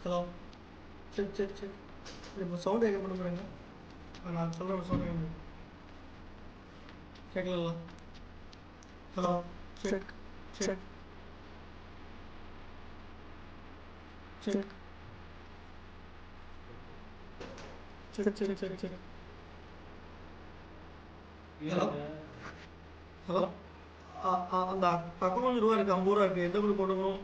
Hello சரி சரி சரி இப்போ சவுண்டு கேட்க பண்ண போகிறேங்க நான் சொல்கிறேன் சவுண்டு கேட்க கேட்கல hello check check check check check check check hello hello அந்த அக்கௌண்ட் ரூபா இருக்குது ஐம்பது ரூபா இருக்குது எந்த குழு போடணும்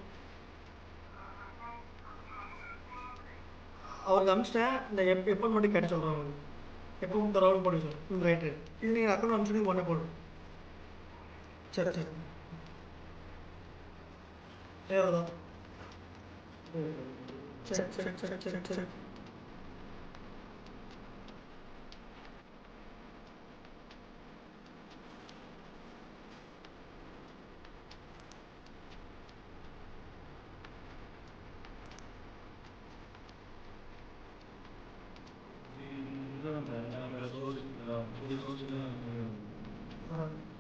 அவருக்கு அனுப்பிச்சிட்டேன் இந்த எப் எப்போ மட்டும் கேட்டு சொல்கிறேன் அவருக்கு எப்போ தரவாலும் போட்டு சார் ம் ரைட்டு இது நீங்கள் அக்கௌண்ட் அனுப்பிச்சு உடனே போடும் சரி சரி ஏறதா சரி சரி சரி சரி சரி 감사합니다. 저도 한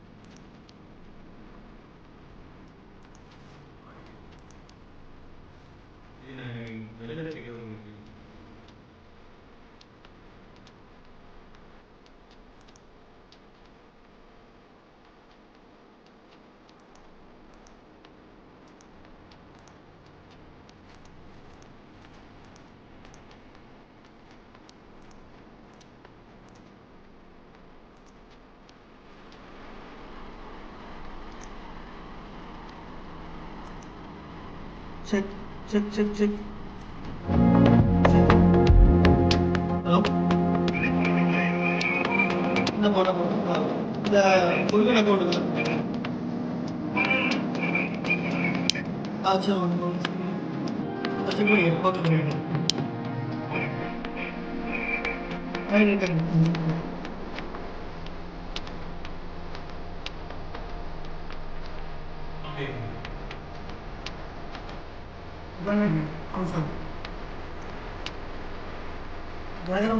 Check, check, check, check. Hello എന്നാ പോട്ടെ പോട്ടെ പുല്ലിനെ കൊടുക്കണം ആവശ്യം കുറച്ചും കൂടി എളുപ്പമൊക്കെ കഴിയണം അതിനൊക്കെ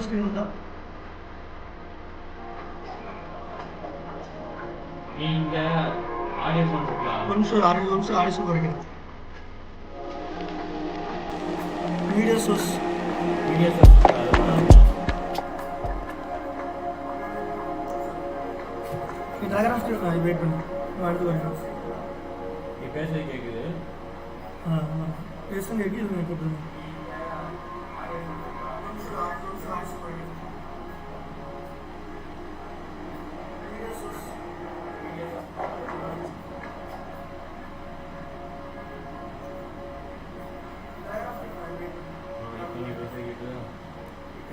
मुश्किल होता நீங்க ஆடியன்ஸ் வந்துக்கலாம் source video source diagrams wait பண்ணு அடுத்து வரேன் நீ பேசுறது கேட்குது ஆ ஆமாம் பேசுறது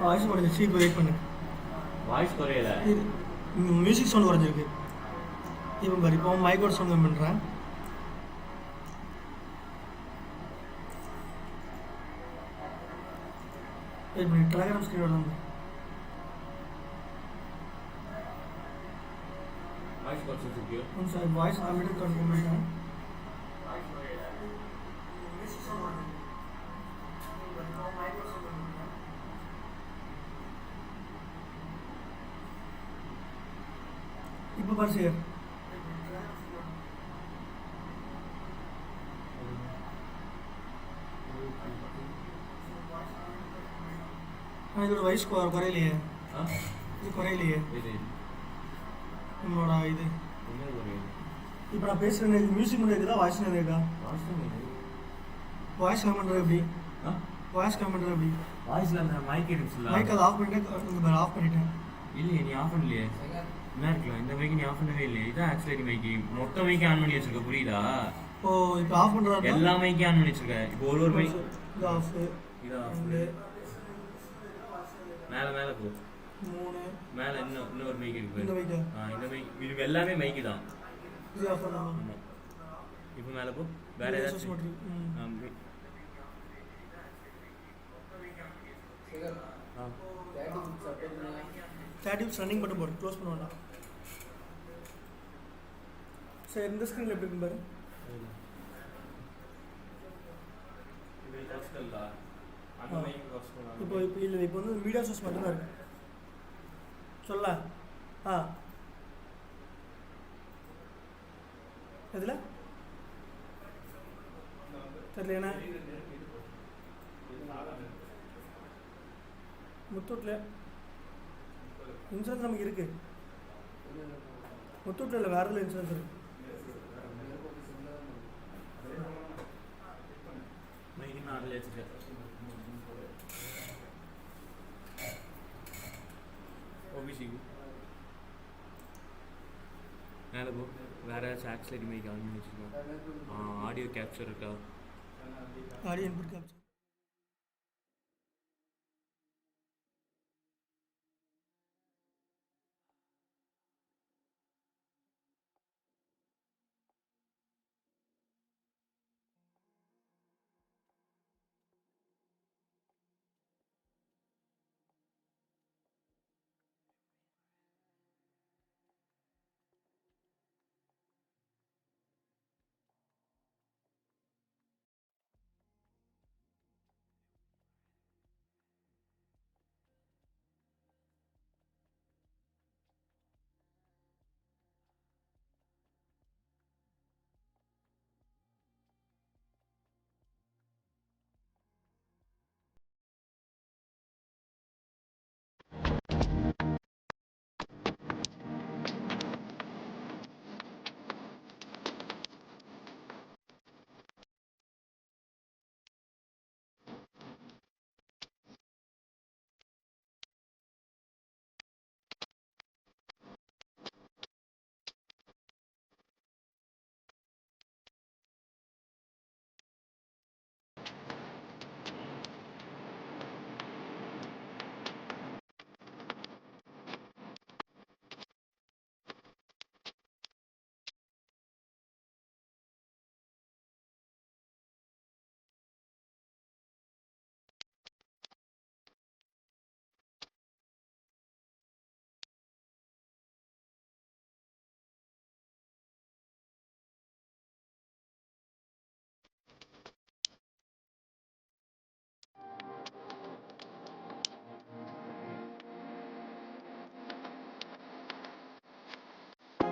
வாய்ஸ் குறைஞ்சிச்சு இப்போ வெயிட் பண்ணு வாய்ஸ் குறையல இது மியூசிக் சவுண்ட் குறைஞ்சிருக்கு இப்போ பாரு இப்போ மைக்கோட சவுண்ட் கம்மி பண்ணுறேன் வெயிட் பண்ணி டெலகிராம் ஸ்க்ரீனோட வந்து voice குறைச்சிருக்கியோ one sir voice computer control பண்ணிட்டேன் இப்போ பாரு சார் ஆனால் இதோட வயசு குறை- குறையலையே ஆ இது குறையலையே இது நம்மளோட இது என்ன குறையுது இப்போ நான் பேசுகிறேன் மியூசிக் மட்டும் இருக்குதா வாய்ஸ் மட்டும் இருக்கா வாய்ஸ் தான் இது வாய்ஸ் கம்மி பண்ணுறது எப்படி ஆ வாய்ஸ் கம்மி பண்ணுறது எப்படி வாய்ஸ்ல அந்த மைக் எடுத்துல மைக் அதை ஆஃப் பண்ணிட்டு இங்கே பாரு ஆஃப் பண்ணிட்டேன் இல்லையே நீ ஆஃப் பண்ணலையே என்ன இருக்கலாம் இந்த மைக்கு நீ ஆஃப் பண்ணவே இல்லையே. இதான் ஆக்சுவலி மைக்கு மொத்த மைக்கு ஆன் பண்ணி வச்சிருக்க புரியுதா? ஓ இப்போ ஆஃப் பண்ணுறதா எல்லா மைக்கையும் ஆன் பண்ணி வச்சிருக்க. இப்போ ஒரு ஒரு மைக் இது ஆஃப் இது ஆஃப் மேல மேல போ. மூணு. மேல இன்னும் இன்னொரு மைக் இருக்கு இந்த. மைக்கா ஆ இந்த மைக் இது எல்லாமே மைக்கு தான். இது ஆஃப் பண்ணாமா ஆமா. இப்போ மேல போ. வேற ஏதாச்சும். தேர்ட்டி ரன்னிங் மட்டும் போடு. க்ளோஸ் பண்ண வேண்டாம். சரி இந்த ஸ்க்ரீனில் எப்படி இருக்கு பாரு. இப்போ இப்போ இல்லை இப்போ வந்து மீடியா சோர்ஸ் மட்டும்தான் இருக்கு. சொல்ல? ஆ. எதில்? தெரியல ஏன்னா முத்தூட்டில் இன்சூரன்ஸ் நமக்கு இருக்கு. முத்தூட்டில் இல்லை வேறு இன்சூரன்ஸ் இருக்கு. மைக்கு நான் அதில் வச்சுருக்கேன் ஓபிசிக்கு மேலே போ வேறு ஏதாச்சும் ஆக்சிலேட் மைக் ஆன் பண்ணி வச்சுருக்கோம் ஆடியோ கேப்சர் இருக்கா ஆடியோ இன்புட் கேப்சர்